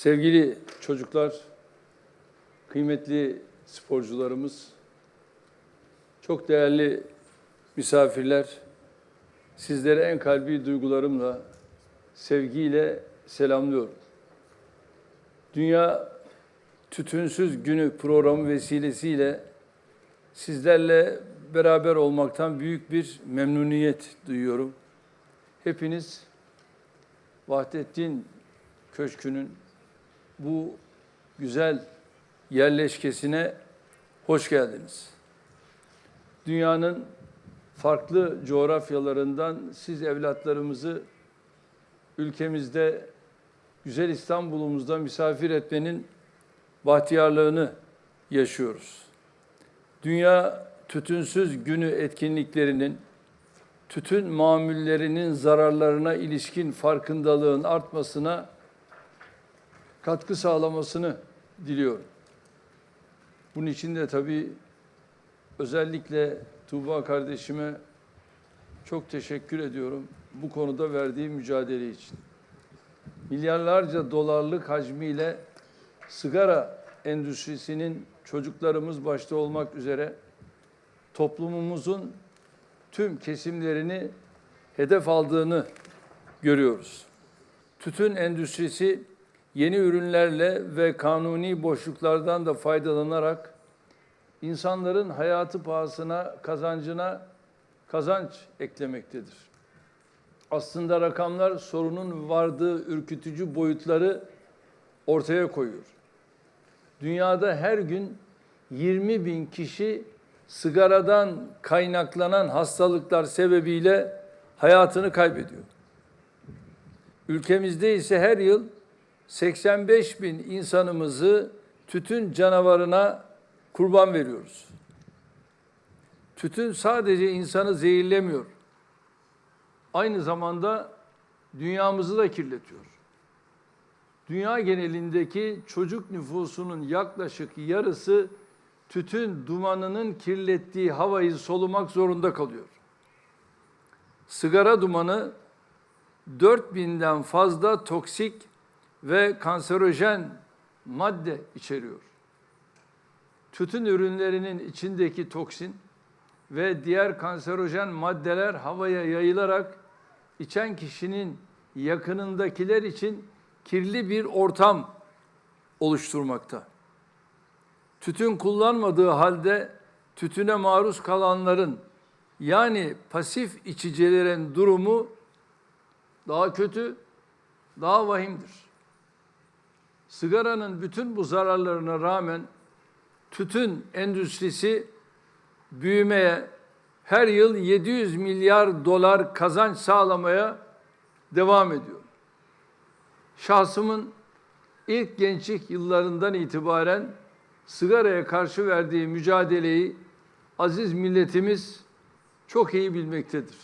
Sevgili çocuklar, kıymetli sporcularımız, çok değerli misafirler, sizlere en kalbi duygularımla, sevgiyle selamlıyorum. Dünya Tütünsüz Günü programı vesilesiyle sizlerle beraber olmaktan büyük bir memnuniyet duyuyorum. Hepiniz Vahdettin Köşkü'nün bu güzel yerleşkesine hoş geldiniz. Dünyanın farklı coğrafyalarından siz evlatlarımızı ülkemizde güzel İstanbul'umuzda misafir etmenin bahtiyarlığını yaşıyoruz. Dünya Tütünsüz Günü etkinliklerinin tütün mamullerinin zararlarına ilişkin farkındalığın artmasına katkı sağlamasını diliyorum. Bunun için de tabii özellikle Tuğba kardeşime çok teşekkür ediyorum bu konuda verdiği mücadele için. Milyarlarca dolarlık hacmiyle sigara endüstrisinin çocuklarımız başta olmak üzere toplumumuzun tüm kesimlerini hedef aldığını görüyoruz. Tütün endüstrisi yeni ürünlerle ve kanuni boşluklardan da faydalanarak insanların hayatı pahasına, kazancına kazanç eklemektedir. Aslında rakamlar sorunun vardığı ürkütücü boyutları ortaya koyuyor. Dünyada her gün 20 bin kişi sigaradan kaynaklanan hastalıklar sebebiyle hayatını kaybediyor. Ülkemizde ise her yıl 85 bin insanımızı tütün canavarına kurban veriyoruz. Tütün sadece insanı zehirlemiyor. Aynı zamanda dünyamızı da kirletiyor. Dünya genelindeki çocuk nüfusunun yaklaşık yarısı tütün dumanının kirlettiği havayı solumak zorunda kalıyor. Sigara dumanı 4000'den fazla toksik ve kanserojen madde içeriyor. Tütün ürünlerinin içindeki toksin ve diğer kanserojen maddeler havaya yayılarak içen kişinin yakınındakiler için kirli bir ortam oluşturmakta. Tütün kullanmadığı halde tütüne maruz kalanların yani pasif içicilerin durumu daha kötü, daha vahimdir. Sigaranın bütün bu zararlarına rağmen tütün endüstrisi büyümeye, her yıl 700 milyar dolar kazanç sağlamaya devam ediyor. Şahsımın ilk gençlik yıllarından itibaren sigaraya karşı verdiği mücadeleyi aziz milletimiz çok iyi bilmektedir.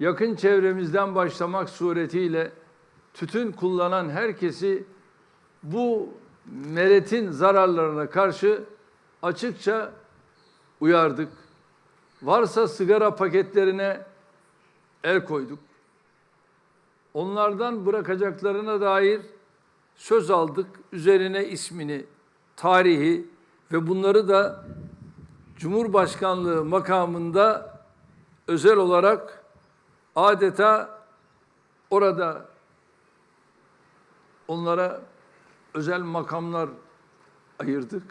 Yakın çevremizden başlamak suretiyle tütün kullanan herkesi bu meretin zararlarına karşı açıkça uyardık. Varsa sigara paketlerine el koyduk. Onlardan bırakacaklarına dair söz aldık. Üzerine ismini, tarihi ve bunları da Cumhurbaşkanlığı makamında özel olarak adeta orada onlara özel makamlar ayırdık.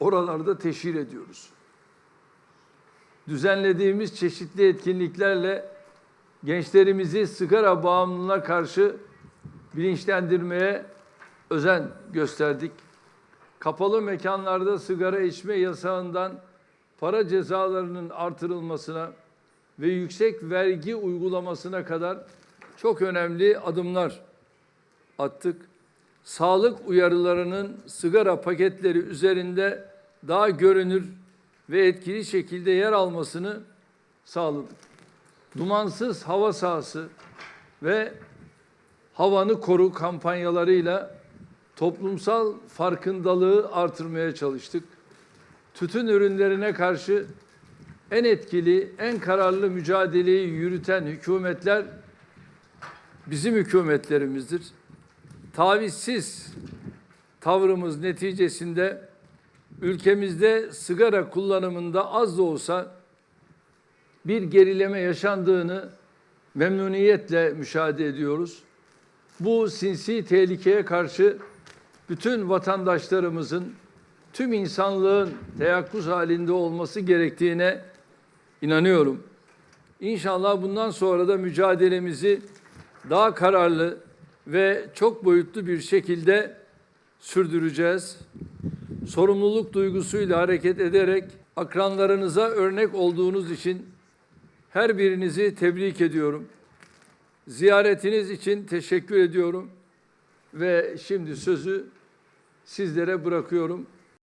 Oralarda teşhir ediyoruz. Düzenlediğimiz çeşitli etkinliklerle gençlerimizi sigara bağımlılığına karşı bilinçlendirmeye özen gösterdik. Kapalı mekanlarda sigara içme yasağından para cezalarının artırılmasına ve yüksek vergi uygulamasına kadar çok önemli adımlar attık. Sağlık uyarılarının sigara paketleri üzerinde daha görünür ve etkili şekilde yer almasını sağladık. Dumansız hava sahası ve havanı koru kampanyalarıyla toplumsal farkındalığı artırmaya çalıştık. Tütün ürünlerine karşı en etkili, en kararlı mücadeleyi yürüten hükümetler bizim hükümetlerimizdir. Tavizsiz tavrımız neticesinde ülkemizde sigara kullanımında az da olsa bir gerileme yaşandığını memnuniyetle müşahede ediyoruz. Bu sinsi tehlikeye karşı bütün vatandaşlarımızın, tüm insanlığın teyakkuz halinde olması gerektiğine inanıyorum. İnşallah bundan sonra da mücadelemizi daha kararlı ve çok boyutlu bir şekilde sürdüreceğiz. Sorumluluk duygusuyla hareket ederek akranlarınıza örnek olduğunuz için her birinizi tebrik ediyorum. Ziyaretiniz için teşekkür ediyorum ve şimdi sözü sizlere bırakıyorum.